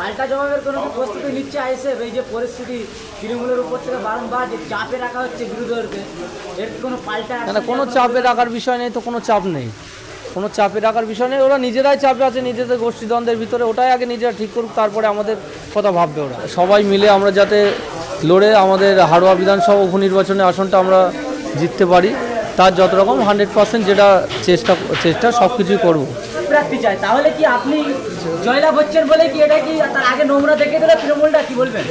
পাল্টা জবাবের কোনো প্রস্তুতি নিচ্ছে আইসে এই যে পরিস্থিতি তৃণমূলের উপর থেকে বারংবার যে চাপে রাখা হচ্ছে বিরোধীদেরকে এর কোনো পাল্টা না কোনো চাপে রাখার বিষয় নেই তো কোনো চাপ নেই। কোনো চাপে রাখার বিষয় নেই ওরা নিজেরাই চাপে আছে নিজেদের গোষ্ঠীদ্বন্দ্বের ভিতরে ওটাই আগে নিজেরা ঠিক করুক তারপরে আমাদের কথা ভাববে ওরা। সবাই মিলে আমরা যাতে লড়ে আমাদের হাড়োয়া বিধানসভা উপনির্বাচনের আসনটা আমরা জিততে পারি তার যত রকম হান্ড্রেড পার্সেন্ট যেটা চেষ্টা চেষ্টা সব কিছুই করব। প্রার্থী চাই তাহলে কি আপনি জয়লাভ হচ্ছেন বলে কি এটা কি তার আগে নোংরা দেখে দিলে তৃণমূলটা কি বলবেন?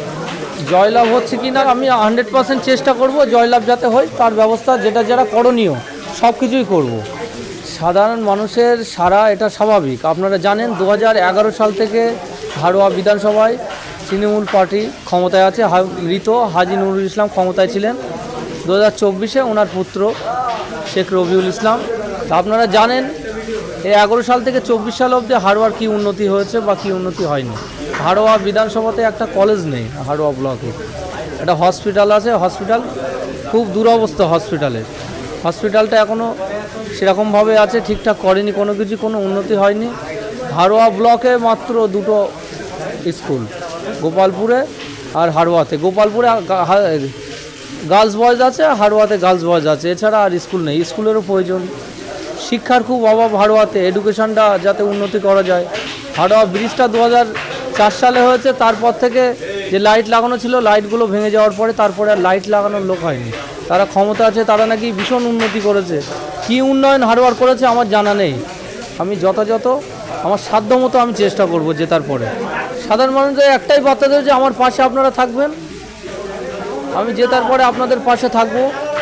জয়লাভ হচ্ছে কি না, আমি হান্ড্রেড পার্সেন্ট চেষ্টা করব জয়লাভ যাতে হয়, তার ব্যবস্থা যেটা যারা করণীয়, সব কিছুই করব। সাধারণ মানুষের সারা এটা স্বাভাবিক। আপনারা জানেন দু হাজার এগারো সাল থেকে হাড়োয়া বিধানসভায় তৃণমূল পার্টি ক্ষমতায় আছে মৃত হাজি নুরুল ইসলাম ক্ষমতায় ছিলেন। দু হাজার চব্বিশে ওনার পুত্র শেখ রবিউল ইসলাম। আপনারা জানেন এই এগারো সাল থেকে চব্বিশ সাল অবধি হাড়োয়ার কী উন্নতি হয়েছে বা কী উন্নতি হয়নি? হাড়োয়া বিধানসভাতে একটা কলেজ নেই হাড়োয়া ব্লকে একটা হসপিটাল আছে হসপিটাল খুব দুরবস্থা হসপিটালের হসপিটালটা এখনও সেরকমভাবে আছে, ঠিকঠাক করেনি, কোনো কিছু, কোনো উন্নতি হয়নি। হাড়োয়া ব্লকে মাত্র দুটো স্কুল গোপালপুরে আর হাড়োয়াতে গোপালপুরে গার্লস বয়েজ আছে হাড়োয়াতে গার্লস বয়েজ আছে, এছাড়া আর স্কুল নেই। স্কুলেরও প্রয়োজন শিক্ষার খুব অভাব হাড়োয়াতে এডুকেশনটা যাতে উন্নতি করা যায়। হাড়োয়া ব্রিজটা দু সালে হয়েছে, তারপর থেকে যে লাইট লাগানো ছিল লাইটগুলো ভেঙে যাওয়ার পরে তারপরে আর লাইট লাগানোর লোক হয়নি। তারা ক্ষমতা আছে, তারা নাকি ভীষণ উন্নতি করেছে। কি উন্নয়ন হাড়োয়ার করেছে আমার জানা নেই। আমি যথাযথ, আমার সাধ্য মতো আমি চেষ্টা করব জেতার পরে। সাধারণ মানুষদের একটাই বার্তা দেবে যে, আমার পাশে আপনারা থাকবেন। আমি জেতার পরে আপনাদের পাশে থাকব,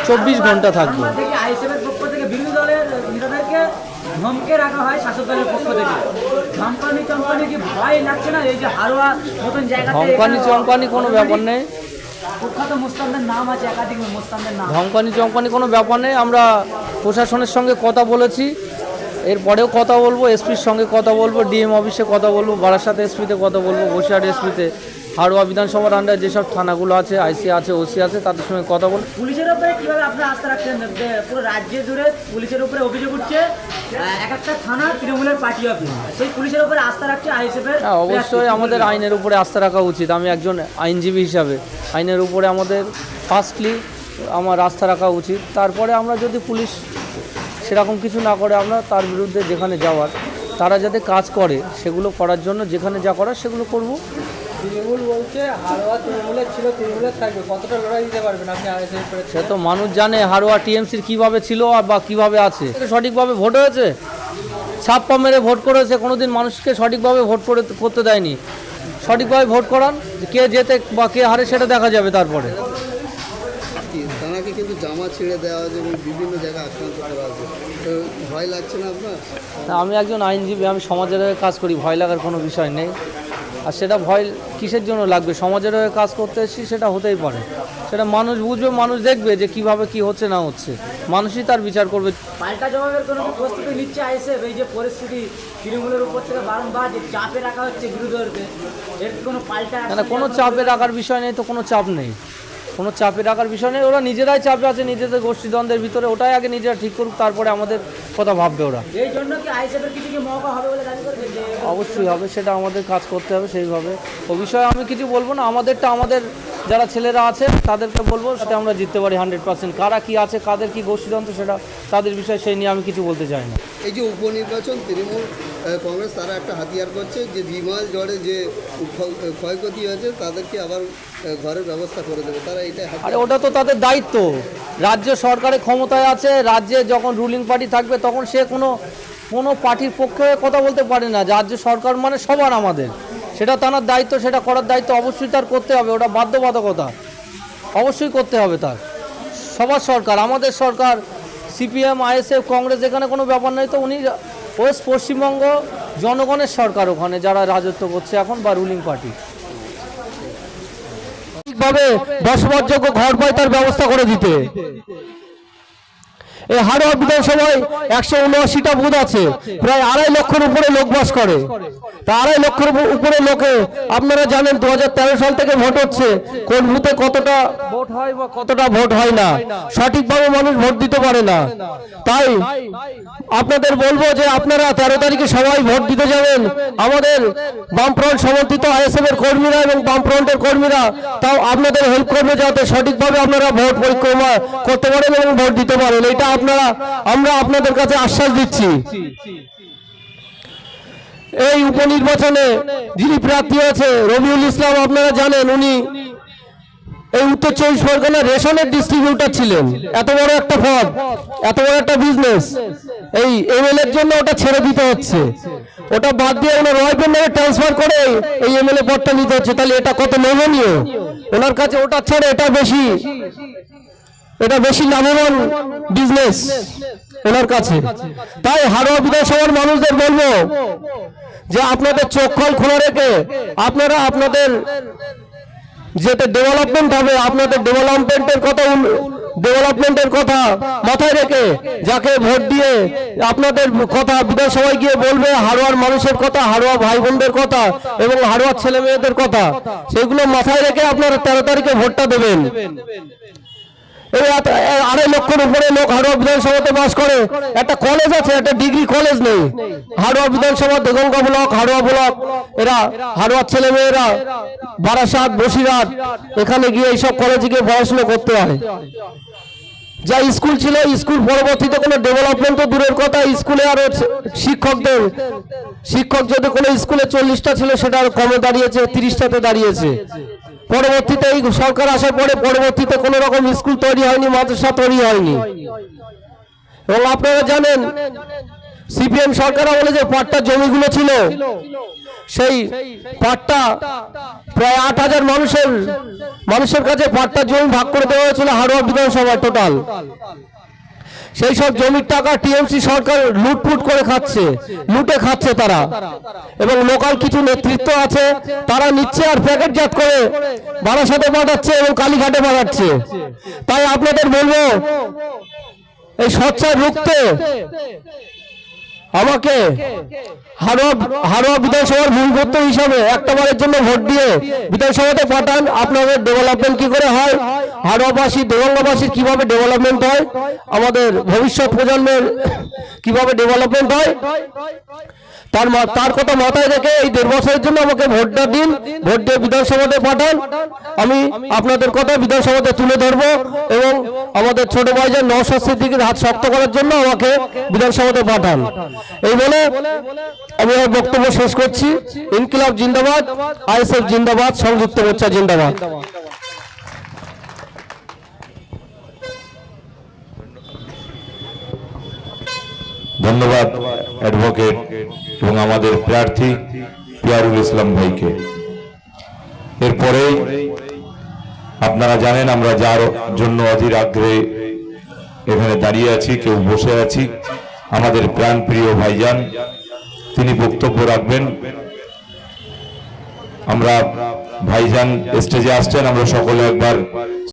চব্বিশ ঘণ্টা থাকব থেকে আইএসএফের পক্ষ থেকে বিরোধী দলের নেতাদেরকে ধমকে রাখা হয় শাসক দলের পক্ষ থেকে। ধমকানি চমকানি কি ভয় লাগছে না? এই যে হারোয়া মতন জায়গাতে ধমকানি চমকানি কোনো ব্যাপার নেই। কুখ্যাত মুস্তানদের নাম আছে একাধিক মুস্তানদের নাম। ধমকানি চমকানি কোনো ব্যাপার নেই। আমরা প্রশাসনের সঙ্গে কথা বলেছি। এরপরেও কথা বলব এসপির সঙ্গে কথা বলব ডিএম অফিসে কথা বলব বারাসাত এসপিতে কথা বলব বসিরহাট এসপিতে হাড়োয়া বিধানসভার আন্ডারে যেসব থানাগুলো আছে আইসি আছে ওসি আছে তাদের সঙ্গে কথা বলব পুলিশের উপরে কীভাবে আপনি আস্থা রাখছেন? পুরো রাজ্যে জুড়ে পুলিশের উপরে অভিযোগ উঠছে এক একটা থানা তৃণমূলের পার্টি অফিস সেই পুলিশের উপরে আস্থা রাখছে আইএসএফের হ্যাঁ অবশ্যই আমাদের আইনের উপরে আস্থা রাখা উচিত। আমি একজন আইনজীবী হিসাবে। আইনের উপরে আমাদের ফার্স্টলি আমার আস্থা রাখা উচিত। তারপরে আমরা যদি পুলিশ সেরকম কিছু না করে আমরা তার বিরুদ্ধে যেখানে যাওয়ার তারা যাতে কাজ করে সেগুলো করার জন্য যেখানে যা করার সেগুলো করব। তৃণমূল বলছে হারোয়া তৃণমূলের ছিল তৃণমূলের থাকবে। কতটা লড়াই দিতে পারবেন আপনি সে তো মানুষ জানে হারোয়া টিএমসির কীভাবে ছিল আর বা কীভাবে আছে। সঠিকভাবে ভোট হয়েছে। ছাপ্পা মেরে ভোট করেছে কোনোদিন মানুষকে সঠিকভাবে ভোট করে করতে দেয়নি। সঠিকভাবে ভোট করান কে যেতে বা কে হারে সেটা দেখা যাবে তারপরে। কি কিন্তু জামা ছেড়ে দেওয়া হয়েছে এবং বিভিন্ন জায়গায় আক্রান্ত করা হয়েছে। তো ভয় লাগছে না আপনার? আমি একজন আইনজীবী আমি সমাজের হয়ে কাজ করি ভয় লাগার কোনো বিষয় নেই। আর সেটা ভয় কিসের জন্য লাগবে? সমাজের হয়ে কাজ করতে এসেছি সেটা হতেই পারে। সেটা মানুষ বুঝবে মানুষ দেখবে যে কীভাবে কি হচ্ছে না হচ্ছে। মানুষই তার বিচার করবে। পাল্টা জবাবের কোনো কি প্রস্তুতি নিচ্ছে আইএসএফ এই যে পরিস্থিতি তৃণমূলের উপর থেকে বারংবার যে চাপে রাখা হচ্ছে বিরোধীদেরকে এর কোনো পাল্টা না না কোনো চাপে রাখার বিষয় নেই তো কোনো চাপ নেই। কোনো চাপে রাখার বিষয় নেই। ওরা নিজেরাই চাপে আছে নিজেদের গোষ্ঠী দ্বন্দ্বের ভিতরে ওটাই আগে নিজেরা ঠিক করুক তারপরে আমাদের কথা ভাববে ওরা। অবশ্যই হবে সেটা আমাদের কাজ করতে হবে সেইভাবে। ও বিষয়ে আমি কিছু বলব না আমাদেরটা আমাদের যারা ছেলেরা আছে তাদেরকে বলব সেটা আমরা জিততে পারি হান্ড্রেড পার্সেন্ট। কারা কি আছে কাদের কি গোষ্ঠীতন্ত্র সেটা তাদের বিষয়ে সেই নিয়ে আমি কিছু বলতে চাই না। এই যে উপনির্বাচন তৃণমূল কংগ্রেস তারা একটা হাতিয়ার করছে যে বিমাল ঝড়ে যে ক্ষ- ক্ষয়ক্ষতি হয়েছে তাদেরকে আবার ঘরের ব্যবস্থা করে দেবে। তারা এটা আরে ওটা তো তাদের দায়িত্ব। রাজ্য সরকারের ক্ষমতায় আছে রাজ্যে যখন রুলিং পার্টি থাকবে তখন সে কোনো কোনো পার্টির পক্ষে কথা বলতে পারে না। রাজ্য সরকার মানে সবার আমাদের। সেটা তার দায়িত্ব, সেটা করার দায়িত্ব অবশ্যই তার করতে হবে, ওটা বাধ্যবাধকতা। অবশ্যই করতে হবে তার। সবার সরকার, আমাদের সরকার, সিপিএম, আইএসএফ, কংগ্রেস, এখানে কোনো ব্যাপার নেই তো উনি ওয়েস্ট পশ্চিমবঙ্গ জনগণের সরকার ওখানে যারা রাজত্ব করছে এখন বা রুলিং পার্টি ঠিকভাবে বসবাসযোগ্য ঘর পায় তার ব্যবস্থা করে দিতে। এই হাড়োয়া বিধানসভায় একশো উনআশিটা বুথ আছে। প্রায় আড়াই লক্ষের উপরে লোক বাস করে। তা আড়াই লক্ষের উপ- উপরে লোকে, আপনারা জানেন দু হাজার তেরো সাল থেকে ভোট হচ্ছে। কোন বুথে কতটা ভোট হয় বা কতটা ভোট হয় না। সঠিকভাবে মানুষ ভোট দিতে পারে না। তাই আপনাদের বলব যে আপনারা তেরো তারিখে সবাই ভোট দিতে যাবেন। আমাদের বামফ্রন্ট সমর্থিত আইএসএফ এর কর্মীরা এবং বামফ্রন্টের কর্মীরা, তাও আপনাদের হেল্প করবে যাতে সঠিকভাবে আপনারা ভোট পরিক্রমা করতে পারেন এবং ভোট দিতে পারেন। এটা আপনারা, আমরা আপনাদের কাছে আশ্বাস দিচ্ছি। এই উপনির্বাচনে যিনি প্রার্থী আছে, রবিউল ইসলাম, আপনারা জানেন উনি এই উত্তর চব্বিশ পরগনা রেশনের ডিস্ট্রিবিউটর ছিলেন। এত বড় একটা পদ এত বড় একটা বিজনেস এই এমএলএ এর জন্য ওটা ছেড়ে দিতে হচ্ছে। ওটা বাদ দিয়ে ওনার ওয়াইফের নামে ট্রান্সফার করে এই এমএলএ পদটা নিতে হচ্ছে। তাহলে এটা কত লোভনীয়? ওনার কাছে ওটা ছেড়ে এটা বেশি। এটা বেশি লাভবান বিজনেস ওনার কাছে। তাই হাড়োয়া বিধানসভার মানুষদের বলব যে আপনাদের চোখ কল খোলা রেখে আপনারা আপনাদের যেটা ডেভেলপমেন্ট হবে, আপনাদের ডেভেলপমেন্টের কথা ডেভেলপমেন্টের কথা মাথায় রেখে যাকে ভোট দিয়ে আপনাদের কথা বিধানসভায় গিয়ে বলবে হারোয়ার মানুষের কথা, হাড়োয়া ভাই বোনদের কথা এবং হাড়োয়ার ছেলে মেয়েদের কথা, সেগুলো মাথায় রেখে আপনারা তেরো তারিখে ভোটটা দেবেন। এই আড়াই লক্ষের উপরে লোক হাড়োয়া বিধানসভাতে বাস করে। একটা কলেজ আছে, একটা ডিগ্রি কলেজ নেই। হাড়োয়া বিধানসভা, দেগঙ্গা ব্লক, হাড়োয়া ব্লক। এরা হাড়োয়ার ছেলে মেয়েরা বারাসাত, বসিরহাট, এখানে গিয়ে এইসব কলেজে গিয়ে পড়াশোনা করতে হয়। যা স্কুল ছিল, স্কুল পরবর্তীতে কোনো ডেভেলপমেন্ট তো দূরের কথা, স্কুলে আরও শিক্ষকদের, শিক্ষক যদি কোনো স্কুলে চল্লিশটা ছিল, সেটা আরও কমে দাঁড়িয়েছে, তিরিশটাতে দাঁড়িয়েছে। পরবর্তীতে এই সরকার আসার পরে পরবর্তীতে কোনো রকম স্কুল তৈরি হয়নি, মাদ্রাসা তৈরি হয়নি। এবং আপনারা জানেন, সিপিএম সরকার বলে যে পাট্টা জমিগুলো ছিল, সেই পাট্টা প্রায় আট হাজার মানুষের মানুষের কাছে পাট্টা জমি ভাগ করে দেওয়া হয়েছিল হারোয়া বিধানসভা টোটাল সেই সব জমির টাকা টিএমসি সরকার লুটপুট করে খাচ্ছে, লুটে খাচ্ছে তারা। এবং লোকাল কিছু নেতৃত্ব আছে, তারা নিচ্ছে আর প্যাকেটজাত করে বারাসাতে পাঠাচ্ছে এবং কালীঘাটে পাঠাচ্ছে। তাই আপনাদের বলব, এই সচ্ছায় রুখতে আমাকে হারব হাড়োয়া বিধানসভার মূলভূত হিসাবে একটা বারের জন্য ভোট দিয়ে বিধানসভাতে পাঠান। আপনাদের ডেভেলপমেন্ট কি করে হয়? হারোয়াবাসী দেবঙ্গাবাসীর কীভাবে ডেভেলপমেন্ট হয়? আমাদের ভবিষ্যৎ প্রজন্মের কীভাবে ডেভেলপমেন্ট হয়? তার তার কথা মাথায় রেখে এই দেড় বছরের জন্য আমাকে ভোটটা দিন। ভোট দিয়ে বিধানসভাতে পাঠান। আমি আপনাদের কথা বিধানসভাতে তুলে ধরবো এবং আমাদের ছোট ভাইজান নওশাদ সিদ্দিকের হাত শক্ত করার জন্য আমাকে বিধানসভাতে পাঠান। এই বলে আমি আমার বক্তব্য শেষ করছি। ইনকিলাব জিন্দাবাদ, আইএসএফ জিন্দাবাদ, সংযুক্ত মোর্চা জিন্দাবাদ। ধন্যবাদ অ্যাডভোকেট এবং আমাদের প্রার্থী পিয়ারুল ইসলাম ভাইকে। এরপরেই আপনারা জানেন আমরা যার জন্য অধীর আগ্রহে এখানে দাঁড়িয়ে আছি, কেউ বসে আছি। আমাদের প্রাণপ্রিয় ভাইজান, তিনি বক্তব্য রাখবেন। আমরা ভাইজান স্টেজে আসছেন, আমরা সকলে একবার